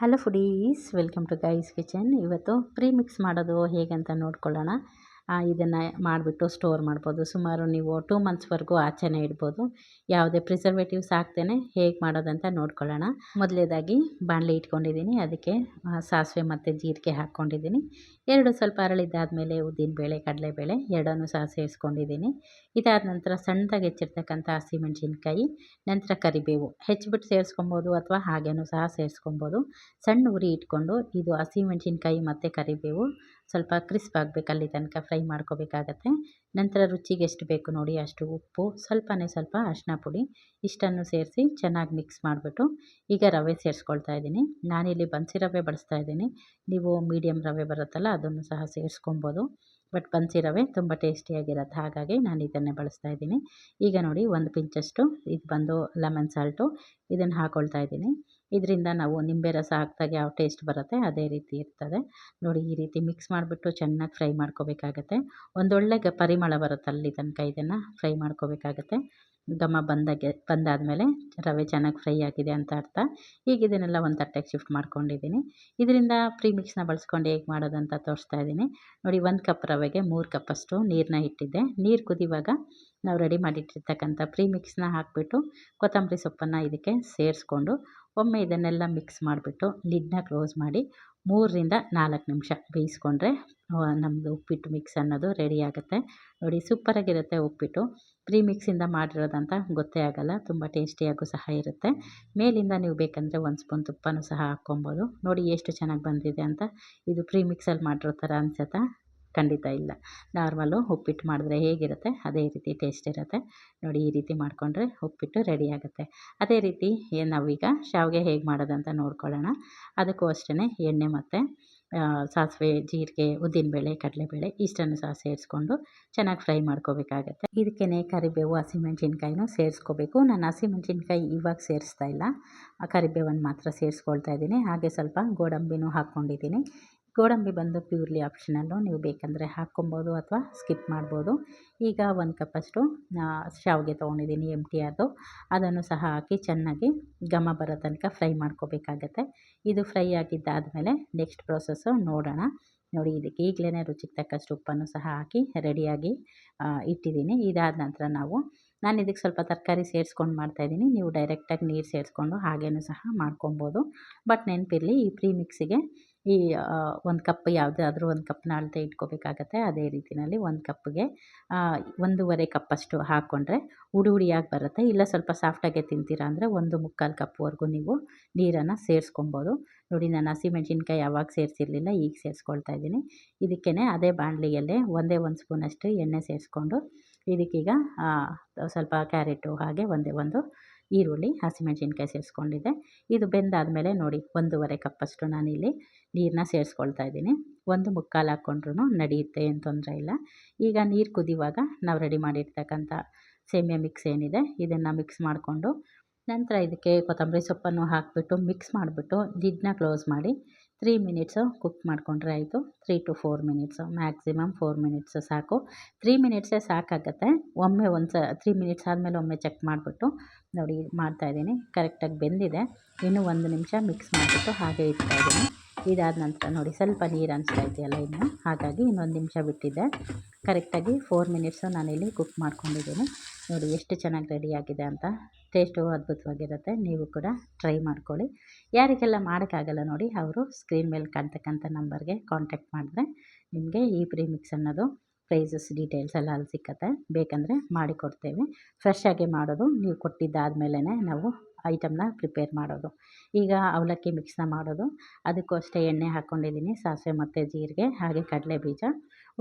Hello foodies welcome to guys kitchen. ಇವತ್ತು pre mix ಮಾಡೋದು ಹೇಗೆ ಅಂತ ನೋಡ್ಕೊಳ್ಳೋಣ. ಇದನ್ನು ಮಾಡಿಬಿಟ್ಟು ಸ್ಟೋರ್ ಮಾಡ್ಬೋದು. ಸುಮಾರು ನೀವು ಟೂ ಮಂತ್ಸ್ವರೆಗೂ ಆಚೆನೇ ಇಡ್ಬೋದು. ಯಾವುದೇ ಪ್ರಿಸರ್ವೇಟಿವ್ಸ್ ಹಾಕ್ತೇನೆ, ಹೇಗೆ ಮಾಡೋದಂತ ನೋಡ್ಕೊಳ್ಳೋಣ. ಮೊದಲೇದಾಗಿ ಬಾಣಲೆ ಇಟ್ಕೊಂಡಿದ್ದೀನಿ. ಅದಕ್ಕೆ ಸಾಸಿವೆ ಮತ್ತು ಜೀರಿಗೆ ಹಾಕ್ಕೊಂಡಿದ್ದೀನಿ. ಎರಡು ಸ್ವಲ್ಪ ಅರಳಿದ್ದಾದಮೇಲೆ ಉದ್ದಿನಬೇಳೆ ಕಡಲೆಬೇಳೆ, ಎರಡನ್ನು ಸಹ ಸೇರಿಸ್ಕೊಂಡಿದ್ದೀನಿ ಇದಾದ ನಂತರ ಸಣ್ಣದಾಗಿ ಹೆಚ್ಚಿರ್ತಕ್ಕಂಥ ಹಸಿಮೆಣ್ಸಿನ್ಕಾಯಿ, ನಂತರ ಕರಿಬೇವು. ಹೆಚ್ಚಿಬಿಟ್ಟು ಸೇರಿಸ್ಕೊಬೋದು ಅಥವಾ ಹಾಗೇನೂ ಸಹ ಸೇರಿಸ್ಕೊಬೋದು. ಸಣ್ಣ ಉರಿ ಇಟ್ಕೊಂಡು ಇದು ಹಸಿಮೆಣ್ಸಿನ್ಕಾಯಿ ಮತ್ತು ಕರಿಬೇವು ಸ್ವಲ್ಪ ಕ್ರಿಸ್ಪ್ ಆಗಬೇಕು ಅಲ್ಲಿ ತನಕ, ಫ್ರೈ ಮಾಡ್ಕೋಬೇಕಾಗತ್ತೆ. ನಂತರ ರುಚಿಗೆ ಎಷ್ಟು ಬೇಕು ನೋಡಿ, ಅಷ್ಟು ಉಪ್ಪು, ಸ್ವಲ್ಪನೇ ಸ್ವಲ್ಪ ಅರಿಶಿನ ಪುಡಿ, ಇಷ್ಟನ್ನು ಸೇರಿಸಿ ಚೆನ್ನಾಗಿ ಮಿಕ್ಸ್ ಮಾಡಿಬಿಟ್ಟು ಈಗ ರವೆ ಸೇರಿಸ್ಕೊಳ್ತಾ ಇದ್ದೀನಿ. ನಾನಿಲ್ಲಿ ಬನ್ಸಿ ರವೆ ಬಳಸ್ತಾ ಇದ್ದೀನಿ. ನೀವು ಮೀಡಿಯಮ್ ರವೆ ಬರುತ್ತಲ್ಲ, ಅದನ್ನು ಸಹ ಸೇರಿಸ್ಕೊಬೋದು. ಬಟ್ ಬನ್ಸಿ ರವೆ ತುಂಬ ಟೇಸ್ಟಿಯಾಗಿರುತ್ತೆ ಹಾಗಾಗಿ ನಾನು ಇದನ್ನೇ ಬಳಸ್ತಾ ಇದ್ದೀನಿ. ಈಗ ನೋಡಿ, ಒಂದು ಪಿಂಚಷ್ಟು ಇದು ಬಂದು ಲೆಮನ್ ಸಾಲ್ಟು ಇದನ್ನು ಹಾಕ್ಕೊಳ್ತಾ ಇದ್ದೀನಿ. ಇದರಿಂದ ನಾವು ನಿಂಬೆ ರಸ ಹಾಕಿದಾಗ ಯಾವ ಟೇಸ್ಟ್ ಬರುತ್ತೆ ಅದೇ ರೀತಿ ಇರ್ತದೆ. ನೋಡಿ ಈ ರೀತಿ ಮಿಕ್ಸ್ ಮಾಡಿಬಿಟ್ಟು ಚೆನ್ನಾಗಿ ಫ್ರೈ ಮಾಡ್ಕೋಬೇಕಾಗತ್ತೆ. ಒಂದೊಳ್ಳೆ ಗ ಪರಿಮಳ ಬರುತ್ತೆ ಅಲ್ಲಿ ತನಕ ಇದನ್ನು ಫ್ರೈ ಮಾಡ್ಕೋಬೇಕಾಗತ್ತೆ. ಘಮ ಬಂದಾಗೆ, ಬಂದಾದಮೇಲೆ ರವೆ ಚೆನ್ನಾಗಿ ಫ್ರೈ ಆಗಿದೆ ಅಂತ ಅರ್ಥ. ಈಗ ಇದನ್ನೆಲ್ಲ ಒಂದು ತಟ್ಟೆಗೆ ಶಿಫ್ಟ್ ಮಾಡ್ಕೊಂಡಿದ್ದೀನಿ. ಇದರಿಂದ ಪ್ರೀ ಮಿಕ್ಸ್ನ ಬಳಸ್ಕೊಂಡು ಹೇಗೆ ಮಾಡೋದಂತ ತೋರಿಸ್ತಾ ಇದ್ದೀನಿ. ನೋಡಿ, ಒಂದು ಕಪ್ ರವೆಗೆ ಮೂರು ಕಪ್ಪಷ್ಟು ನೀರನ್ನ ಇಟ್ಟಿದ್ದೆ. ನೀರು ಕುದಿವಾಗ ನಾವು ರೆಡಿ ಮಾಡಿಟ್ಟಿರ್ತಕ್ಕಂಥ ಪ್ರೀ ಮಿಕ್ಸ್ನ ಹಾಕಿಬಿಟ್ಟು ಕೊತ್ತಂಬರಿ ಸೊಪ್ಪನ್ನು ಇದಕ್ಕೆ ಸೇರಿಸ್ಕೊಂಡು ಒಮ್ಮೆ ಇದನ್ನೆಲ್ಲ ಮಿಕ್ಸ್ ಮಾಡಿಬಿಟ್ಟು ಲಿಡ್ನ ಕ್ಲೋಸ್ ಮಾಡಿ ಮೂರರಿಂದ ನಾಲ್ಕು ನಿಮಿಷ ಬೇಯಿಸ್ಕೊಂಡ್ರೆ ನಮ್ಮದು ಉಪ್ಪಿಟ್ಟು ಮಿಕ್ಸ್ ಅನ್ನೋದು ರೆಡಿ ಆಗುತ್ತೆ. ನೋಡಿ, ಸೂಪರಾಗಿರುತ್ತೆ ಉಪ್ಪಿಟ್ಟು. ಪ್ರೀ ಮಿಕ್ಸಿಂದ ಮಾಡಿರೋದಂತ ಗೊತ್ತೇ ಆಗೋಲ್ಲ, ತುಂಬ ಟೇಸ್ಟಿಯಾಗೂ ಸಹ ಇರುತ್ತೆ. ಮೇಲಿಂದ ನೀವು ಬೇಕಂದರೆ ಒಂದು ಸ್ಪೂನ್ ತುಪ್ಪನೂ ಸಹ ಹಾಕ್ಕೊಬೋದು. ನೋಡಿ ಎಷ್ಟು ಚೆನ್ನಾಗಿ ಬಂದಿದೆ ಅಂತ. ಇದು ಪ್ರೀ ಮಿಕ್ಸಲ್ಲಿ ಮಾಡಿರೋ ಥರ ಅನ್ಸುತ್ತಾ? ಖಂಡಿತ ಇಲ್ಲ. ನಾರ್ಮಲ್ಲು ಉಪ್ಪಿಟ್ಟು ಮಾಡಿದ್ರೆ ಹೇಗಿರುತ್ತೆ? ಅದೇ ರೀತಿ ಟೇಸ್ಟ್ ಇರುತ್ತೆ. ನೋಡಿ ಈ ರೀತಿ ಮಾಡಿಕೊಂಡ್ರೆ ಉಪ್ಪಿಟ್ಟು ರೆಡಿ ಆಗುತ್ತೆ. ಅದೇ ರೀತಿ, ನಾವೀಗ ಶಾವಿಗೆ ಹೇಗೆ ಮಾಡೋದಂತ ನೋಡ್ಕೊಳ್ಳೋಣ. ಅದಕ್ಕೂ ಅಷ್ಟೇ ಎಣ್ಣೆ ಮತ್ತು ಸಾಸಿವೆ, ಜೀರಿಗೆ, ಉದ್ದಿನಬೇಳೆ, ಕಡಲೆಬೇಳೆ ಇಷ್ಟನ್ನು ಸಹ ಸೇರಿಸ್ಕೊಂಡು ಚೆನ್ನಾಗಿ ಫ್ರೈ ಮಾಡ್ಕೋಬೇಕಾಗತ್ತೆ. ಇದಕ್ಕೇ ಕರಿಬೇವು, ಹಸಿಮೆಣ್ಸಿನ್ಕಾಯಿನೂ ಸೇರಿಸ್ಕೋಬೇಕು. ನಾನು ಹಸಿಮೆಣ್ಸಿನ್ಕಾಯಿ ಇವಾಗ ಸೇರಿಸ್ತಾ ಇಲ್ಲ. ಕರಿಬೇವನ್ನು ಮಾತ್ರ ಸೇರಿಸ್ಕೊಳ್ತಾ ಇದ್ದೀನಿ. ಹಾಗೆ ಸ್ವಲ್ಪ ಗೋಡಂಬಿನೂ ಹಾಕ್ಕೊಂಡಿದ್ದೀನಿ. ಗೋಡಂಬಿ ಬಂದು ಪ್ಯೂರ್ಲಿ ಆಪ್ಷನಲ್ಲು ನೀವು ಬೇಕಂದರೆ ಹಾಕ್ಕೊಬೋದು ಅಥವಾ ಸ್ಕಿಪ್ ಮಾಡ್ಬೋದು. ಈಗ ಒಂದು ಕಪ್ಪಷ್ಟು ಶಾವಿಗೆ ತೊಗೊಂಡಿದ್ದೀನಿ ಟಿ ಆರ್ದು. ಅದನ್ನು ಸಹ ಹಾಕಿ ಚೆನ್ನಾಗಿ ಘಮ ಬರೋ ತನಕ ಫ್ರೈ ಮಾಡ್ಕೋಬೇಕಾಗತ್ತೆ. ಇದು ಫ್ರೈ ಆಗಿದ್ದಾದಮೇಲೆ ನೆಕ್ಸ್ಟ್ ಪ್ರೊಸೆಸ್ಸು ನೋಡೋಣ. ನೋಡಿ, ಇದಕ್ಕೆ ಈಗಲೇ ರುಚಿಗೆ ತಕ್ಕಷ್ಟು ಉಪ್ಪನ್ನು ಸಹ ಹಾಕಿ ರೆಡಿಯಾಗಿ ಇಟ್ಟಿದ್ದೀನಿ. ಇದಾದ ನಂತರ ನಾವು, ನಾನು ಇದಕ್ಕೆ ಸ್ವಲ್ಪ ತರಕಾರಿ ಸೇರಿಸ್ಕೊಂಡು ಮಾಡ್ತಾಯಿದ್ದೀನಿ. ನೀವು ಡೈರೆಕ್ಟಾಗಿ ನೀರು ಸೇರಿಸ್ಕೊಂಡು ಹಾಗೇನೂ ಸಹ ಮಾಡ್ಕೊಬೋದು. ಬಟ್ ನೆನಪಿರಲಿ, ಈ ಪ್ರೀ ಮಿಕ್ಸಿಗೆ ಈ ಒಂದು ಕಪ್ ಯಾವುದಾದ್ರೂ ಒಂದು ಕಪ್ನ ಅಳತೆ ಇಟ್ಕೋಬೇಕಾಗತ್ತೆ. ಅದೇ ರೀತಿಯಲ್ಲಿ ಒಂದು ಕಪ್ಗೆ ಒಂದೂವರೆ ಕಪ್ಪಷ್ಟು ಹಾಕ್ಕೊಂಡ್ರೆ ಹುಡಿ ಹುಡಿಯಾಗಿ ಬರುತ್ತೆ. ಇಲ್ಲ ಸ್ವಲ್ಪ ಸಾಫ್ಟಾಗೆ ತಿಂತೀರಾ ಅಂದರೆ ಒಂದು ಮುಕ್ಕಾಲು ಕಪ್ವರೆಗೂ ನೀವು ನೀರನ್ನು ಸೇರಿಸ್ಕೊಬೋದು. ನೋಡಿ, ನಾನು ಹಸಿಮೆಣ್ಸಿನ್ಕಾಯಿ ಯಾವಾಗ ಸೇರಿಸಿರಲಿಲ್ಲ, ಈಗ ಸೇರಿಸ್ಕೊಳ್ತಾ ಇದ್ದೀನಿ. ಇದಕ್ಕೇ ಅದೇ ಬಾಣಲಿಯಲ್ಲೇ ಒಂದೇ ಒಂದು ಸ್ಪೂನಷ್ಟು ಎಣ್ಣೆ ಸೇರಿಸ್ಕೊಂಡು ಇದಕ್ಕೀಗ ಸ್ವಲ್ಪ ಕ್ಯಾರೆಟು ಹಾಗೆ ಒಂದೇ ಒಂದು ಈರುಳ್ಳಿ, ಹಸಿಮೆಣ್ಸಿನ್ಕಾಯಿ ಸೇರಿಸ್ಕೊಂಡಿದ್ದೆ. ಇದು ಬೆಂದಾದ ಮೇಲೆ ನೋಡಿ, ಒಂದೂವರೆ ಕಪ್ಪಷ್ಟು ನಾನಿಲ್ಲಿ ನೀರನ್ನ ಸೇರಿಸ್ಕೊಳ್ತಾ ಇದ್ದೀನಿ. ಒಂದು ಮುಕ್ಕಾಲು ಹಾಕ್ಕೊಂಡ್ರೂ ನಡೆಯುತ್ತೆ, ಏನು ತೊಂದರೆ ಇಲ್ಲ. ಈಗ ನೀರು ಕುದಿಯುವಾಗ ನಾವು ರೆಡಿ ಮಾಡಿರ್ತಕ್ಕಂಥ ಸೇಮಿಯಾ ಮಿಕ್ಸ್ ಏನಿದೆ, ಇದನ್ನು ಮಿಕ್ಸ್ ಮಾಡಿಕೊಂಡು ನಂತರ ಇದಕ್ಕೆ ಕೊತ್ತಂಬರಿ ಸೊಪ್ಪನ್ನು ಹಾಕಿಬಿಟ್ಟು ಮಿಕ್ಸ್ ಮಾಡಿಬಿಟ್ಟು ಲಿಡ್ನ ಕ್ಲೋಸ್ ಮಾಡಿ ತ್ರೀ ಮಿನಿಟ್ಸು ಕುಕ್ ಮಾಡಿಕೊಂಡ್ರೆ ಆಯಿತು. Three to four minutes, maximum four minutes ಸಾಕು. ತ್ರೀ ಮಿನಿಟ್ಸೇ ಸಾಕಾಗತ್ತೆ. ಒಮ್ಮೆ ಒಂದು ಸ ತ್ರೀ ಮಿನಿಟ್ಸ್ ಆದಮೇಲೆ ಒಮ್ಮೆ ಚೆಕ್ ಮಾಡಿಬಿಟ್ಟು ನೋಡಿ ಮಾಡ್ತಾಯಿದ್ದೀನಿ ಕರೆಕ್ಟಾಗಿ ಬೆಂದಿದೆ. ಇನ್ನೂ ಒಂದು ನಿಮಿಷ ಮಿಕ್ಸ್ ಮಾಡಿಬಿಟ್ಟು ಹಾಗೆ ಇಡ್ತಾಯಿದ್ದೀನಿ ಇದಾದ ನಂತರ ನೋಡಿ, ಸ್ವಲ್ಪ ನೀರು ಅನಿಸ್ತಾ ಇದೆಯಲ್ಲ ಇನ್ನು. ಹಾಗಾಗಿ ಇನ್ನೊಂದು ನಿಮಿಷ ಬಿಟ್ಟಿದ್ದೆ ಕರೆಕ್ಟಾಗಿ ಫೋರ್ ಮಿನಿಟ್ಸು ನಾನಿಲ್ಲಿ ಕುಕ್ ಮಾಡ್ಕೊಂಡಿದ್ದೀನಿ. ನೋಡಿ, ಎಷ್ಟು ಚೆನ್ನಾಗಿ ರೆಡಿಯಾಗಿದೆ ಅಂತ. ಟೇಸ್ಟು ಅದ್ಭುತವಾಗಿರುತ್ತೆ. ನೀವು ಕೂಡ ಟ್ರೈ ಮಾಡ್ಕೊಳ್ಳಿ. ಯಾರಿಗೆಲ್ಲ ಮಾಡೋಕ್ಕಾಗಲ್ಲ ನೋಡಿ, ಅವರು ಸ್ಕ್ರೀನ್ ಮೇಲೆ ಕಾಣ್ತಕ್ಕಂಥ ನಂಬರ್ಗೆ ಕಾಂಟ್ಯಾಕ್ಟ್ ಮಾಡಿದ್ರೆ ನಿಮಗೆ ಈ ಪ್ರೀ ಮಿಕ್ಸ್ ಅನ್ನೋದು ಪ್ರೈಸಸ್ ಡೀಟೇಲ್ಸ್ ಎಲ್ಲ ಅಲ್ಲಿ ಸಿಕ್ಕತ್ತೆ. ಬೇಕಂದರೆ ಮಾಡಿಕೊಡ್ತೇವೆ ಫ್ರೆಶ್ ಆಗಿ ಮಾಡೋದು, ನೀವು ಕೊಟ್ಟಿದ್ದಾದಮೇಲೆ ನಾವು ಐಟಮ್ನ ಪ್ರಿಪೇರ್ ಮಾಡೋದು. ಈಗ ಅವಲಕ್ಕಿ ಮಿಕ್ಸ್ನ ಮಾಡೋದು. ಅದಕ್ಕೂ ಅಷ್ಟೇ ಎಣ್ಣೆ ಹಾಕ್ಕೊಂಡಿದ್ದೀನಿ ಸಾಸಿವೆ ಮತ್ತು ಜೀರಿಗೆ, ಹಾಗೆ ಕಡಲೆ ಬೀಜ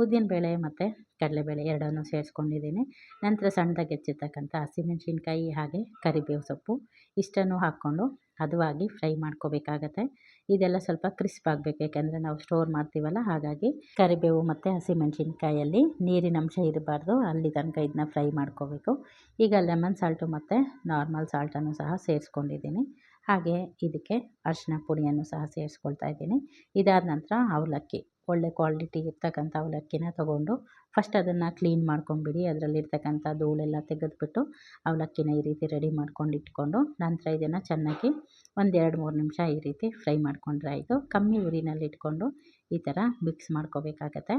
ಉದ್ದಿನಬೇಳೆ ಮತ್ತು ಕಡಲೆಬೇಳೆ ಎರಡನ್ನೂ ಸೇರಿಸ್ಕೊಂಡಿದ್ದೀನಿ. ನಂತರ ಸಣ್ಣದಾಗಿ ಹೆಚ್ಚಿರ್ತಕ್ಕಂಥ ಹಸಿಮೆಣಸಿನ್ಕಾಯಿ ಹಾಗೆ ಕರಿಬೇವು ಸೊಪ್ಪು ಇಷ್ಟನ್ನು ಹಾಕ್ಕೊಂಡು ಹದವಾಗಿ ಫ್ರೈ ಮಾಡ್ಕೋಬೇಕಾಗತ್ತೆ. ಇದೆಲ್ಲ ಸ್ವಲ್ಪ ಕ್ರಿಸ್ಪ್ ಆಗಬೇಕು, ಯಾಕೆಂದರೆ ನಾವು ಸ್ಟೋರ್ ಮಾಡ್ತೀವಲ್ಲ, ಹಾಗಾಗಿ ಕರಿಬೇವು ಮತ್ತು ಹಸಿಮೆಣಸಿನ್ಕಾಯಲ್ಲಿ ನೀರಿನ ಅಂಶ ಇರಬಾರ್ದು, ಅಲ್ಲಿ ತನಕ ಇದನ್ನ ಫ್ರೈ ಮಾಡ್ಕೋಬೇಕು. ಈಗ ಲೆಮನ್ ಸಾಲ್ಟು ಮತ್ತು ನಾರ್ಮಲ್ ಸಾಲ್ಟನ್ನು ಸಹ ಸೇರಿಸ್ಕೊಂಡಿದ್ದೀನಿ. ಹಾಗೆ ಇದಕ್ಕೆ ಅರಿಶಿನ ಪುಡಿಯನ್ನು ಸಹ ಸೇರಿಸ್ಕೊಳ್ತಾ ಇದ್ದೀನಿ. ಇದಾದ ನಂತರ ಅವಲಕ್ಕಿ. ಒಳ್ಳೆ ಕ್ವಾಲಿಟಿ ಇರ್ತಕ್ಕಂಥ ಅವಲಕ್ಕಿನ ತಗೊಂಡು ಫಸ್ಟ್ ಅದನ್ನು ಕ್ಲೀನ್ ಮಾಡ್ಕೊಂಬಿಡಿ. ಅದರಲ್ಲಿರ್ತಕ್ಕಂಥ ಧೂಳೆಲ್ಲ ತೆಗೆದುಬಿಟ್ಟು ಅವಲಕ್ಕಿನ ಈ ರೀತಿ ರೆಡಿ ಮಾಡ್ಕೊಂಡು ಇಟ್ಕೊಂಡು ನಂತರ ಇದನ್ನು ಚೆನ್ನಾಗಿ ಒಂದು ಎರಡು ಮೂರು ನಿಮಿಷ ಈ ರೀತಿ ಫ್ರೈ ಮಾಡ್ಕೊಂಡ್ರೆ ಆಯಿತು. ಕಮ್ಮಿ ಉರಿನಲ್ಲಿ ಇಟ್ಕೊಂಡು ಈ ಥರ ಮಿಕ್ಸ್ ಮಾಡ್ಕೋಬೇಕಾಗತ್ತೆ.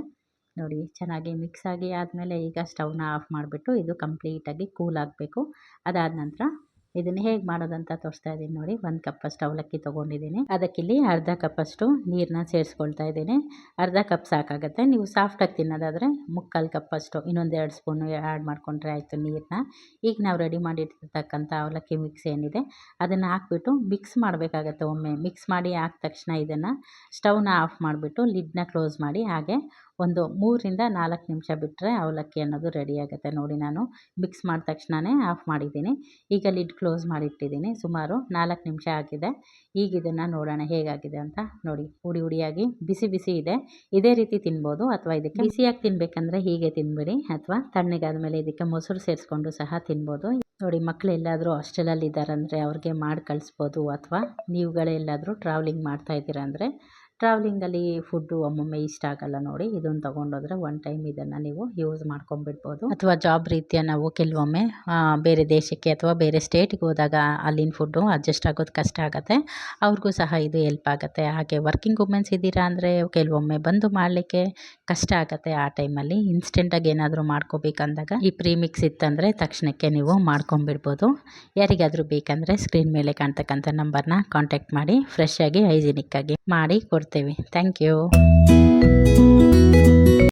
ನೋಡಿ, ಚೆನ್ನಾಗಿ ಮಿಕ್ಸ್ ಆಗಿ ಆದಮೇಲೆ ಈಗ ಸ್ಟವ್ನ ಆಫ್ ಮಾಡಿಬಿಟ್ಟು ಇದು ಕಂಪ್ಲೀಟಾಗಿ ಕೂಲ್ ಆಗಬೇಕು. ಅದಾದ ನಂತರ ಇದನ್ನು ಹೇಗೆ ಮಾಡೋದಂತ ತೋರಿಸ್ತಾ ಇದ್ದೀನಿ ನೋಡಿ. ಒಂದು ಕಪ್ಪಷ್ಟು ಅವಲಕ್ಕಿ ತೊಗೊಂಡಿದ್ದೀನಿ. ಅದಕ್ಕಿಲ್ಲಿ ಅರ್ಧ ಕಪ್ಪಷ್ಟು ನೀರನ್ನ ಸೇರಿಸ್ಕೊಳ್ತಾ ಇದ್ದೀನಿ. ಅರ್ಧ ಕಪ್ ಸಾಕಾಗುತ್ತೆ. ನೀವು ಸಾಫ್ಟಾಗಿ ತಿನ್ನೋದಾದರೆ ಮುಕ್ಕಾಲು ಕಪ್ಪಷ್ಟು ಇನ್ನೊಂದು ಎರಡು ಸ್ಪೂನು ಆ್ಯಡ್ ಮಾಡಿಕೊಂಡ್ರೆ ಆಯಿತು ನೀರನ್ನ ಈಗ ನಾವು ರೆಡಿ ಮಾಡಿರ್ತಕ್ಕಂಥ ಅವಲಕ್ಕಿ ಮಿಕ್ಸ್ ಏನಿದೆ, ಅದನ್ನು ಹಾಕ್ಬಿಟ್ಟು ಮಿಕ್ಸ್ ಮಾಡಬೇಕಾಗತ್ತೆ ಒಮ್ಮೆ. ಮಿಕ್ಸ್ ಮಾಡಿ ಹಾಕಿದ ತಕ್ಷಣ ಇದನ್ನು ಸ್ಟವ್ನ ಆಫ್ ಮಾಡಿಬಿಟ್ಟು ಲಿಡ್ನ ಕ್ಲೋಸ್ ಮಾಡಿ ಹಾಗೆ ಒಂದು ಮೂರರಿಂದ ನಾಲ್ಕು ನಿಮಿಷ ಬಿಟ್ಟರೆ ಅವಲಕ್ಕಿ ಅನ್ನೋದು ರೆಡಿ ಆಗುತ್ತೆ. ನೋಡಿ ನಾನು ಮಿಕ್ಸ್ ಮಾಡಿದ ತಕ್ಷಣವೇ ಆಫ್ ಮಾಡಿದ್ದೀನಿ. ಈಗ ಲಿಡ್ ಕ್ಲೋಸ್ ಮಾಡಿಟ್ಟಿದ್ದೀನಿ. ಸುಮಾರು ನಾಲ್ಕು ನಿಮಿಷ ಆಗಿದೆ. ಈಗ ಇದನ್ನು ನೋಡೋಣ ಹೇಗಾಗಿದೆ ಅಂತ ನೋಡಿ. ಹುಡಿ ಹುಡಿಯಾಗಿ ಬಿಸಿ ಬಿಸಿ ಇದೆ. ಇದೇ ರೀತಿ ತಿನ್ಬೋದು ಅಥವಾ ಇದಕ್ಕೆ ಬಿಸಿಯಾಗಿ ತಿನ್ಬೇಕಂದ್ರೆ ಹೀಗೆ ತಿನ್ಬಿಡಿ. ಅಥವಾ ತಣ್ಣಗಾದ ಮೇಲೆ ಇದಕ್ಕೆ ಮೊಸರು ಸೇರಿಸ್ಕೊಂಡು ಸಹ ತಿನ್ಬೋದು. ನೋಡಿ ಮಕ್ಕಳು ಎಲ್ಲಾದರೂ ಹಾಸ್ಟೆಲಲ್ಲಿ ಇದ್ದಾರಂದರೆ ಅವ್ರಿಗೆ ಮಾಡಿ ಕಳಿಸ್ಬೋದು. ಅಥವಾ ನೀವುಗಳೇ ಎಲ್ಲಾದರೂ ಟ್ರಾವೆಲಿಂಗ್ ಮಾಡ್ತಾ ಇದ್ದೀರಾ ಅಂದರೆ ಟ್ರಾವೆಲಿಂಗಲ್ಲಿ ಫುಡ್ಡು ಒಮ್ಮೊಮ್ಮೆ ಇಷ್ಟ ಆಗಲ್ಲ ನೋಡಿ. ಇದನ್ನು ತೊಗೊಂಡೋದ್ರೆ ಒನ್ ಟೈಮ್ ಇದನ್ನು ನೀವು ಯೂಸ್ ಮಾಡ್ಕೊಂಬಿಡ್ಬೋದು. ಅಥವಾ ಜಾಬ್ ರೀತಿಯ ನಾವು ಕೆಲವೊಮ್ಮೆ ಬೇರೆ ದೇಶಕ್ಕೆ ಅಥವಾ ಬೇರೆ ಸ್ಟೇಟ್ಗೆ ಹೋದಾಗ ಅಲ್ಲಿನ ಫುಡ್ಡು ಅಡ್ಜಸ್ಟ್ ಆಗೋದು ಕಷ್ಟ ಆಗುತ್ತೆ. ಅವ್ರಿಗೂ ಸಹ ಇದು ಹೆಲ್ಪ್ ಆಗುತ್ತೆ. ಹಾಗೆ ವರ್ಕಿಂಗ್ ವುಮೆನ್ಸ್ ಇದ್ದೀರಾ ಅಂದರೆ ಕೆಲವೊಮ್ಮೆ ಬಂದು ಮಾಡಲಿಕ್ಕೆ ಕಷ್ಟ ಆಗುತ್ತೆ ಆ ಟೈಮಲ್ಲಿ. ಇನ್ಸ್ಟೆಂಟಾಗಿ ಏನಾದರೂ ಮಾಡ್ಕೋಬೇಕಂದಾಗ ಈ ಪ್ರೀಮಿಕ್ಸ್ ಇತ್ತಂದರೆ ತಕ್ಷಣಕ್ಕೆ ನೀವು ಮಾಡ್ಕೊಂಬಿಡ್ಬೋದು. ಯಾರಿಗಾದರೂ ಬೇಕಂದರೆ ಸ್ಕ್ರೀನ್ ಮೇಲೆ ಕಾಣ್ತಕ್ಕಂಥ ನಂಬರ್ನ ಕಾಂಟ್ಯಾಕ್ಟ್ ಮಾಡಿ. ಫ್ರೆಶ್ ಆಗಿ ಹೈಜಿನಿಕ್ ಆಗಿ ಮಾಡಿ ಕೊಡ್ತೇವೆ. Thank you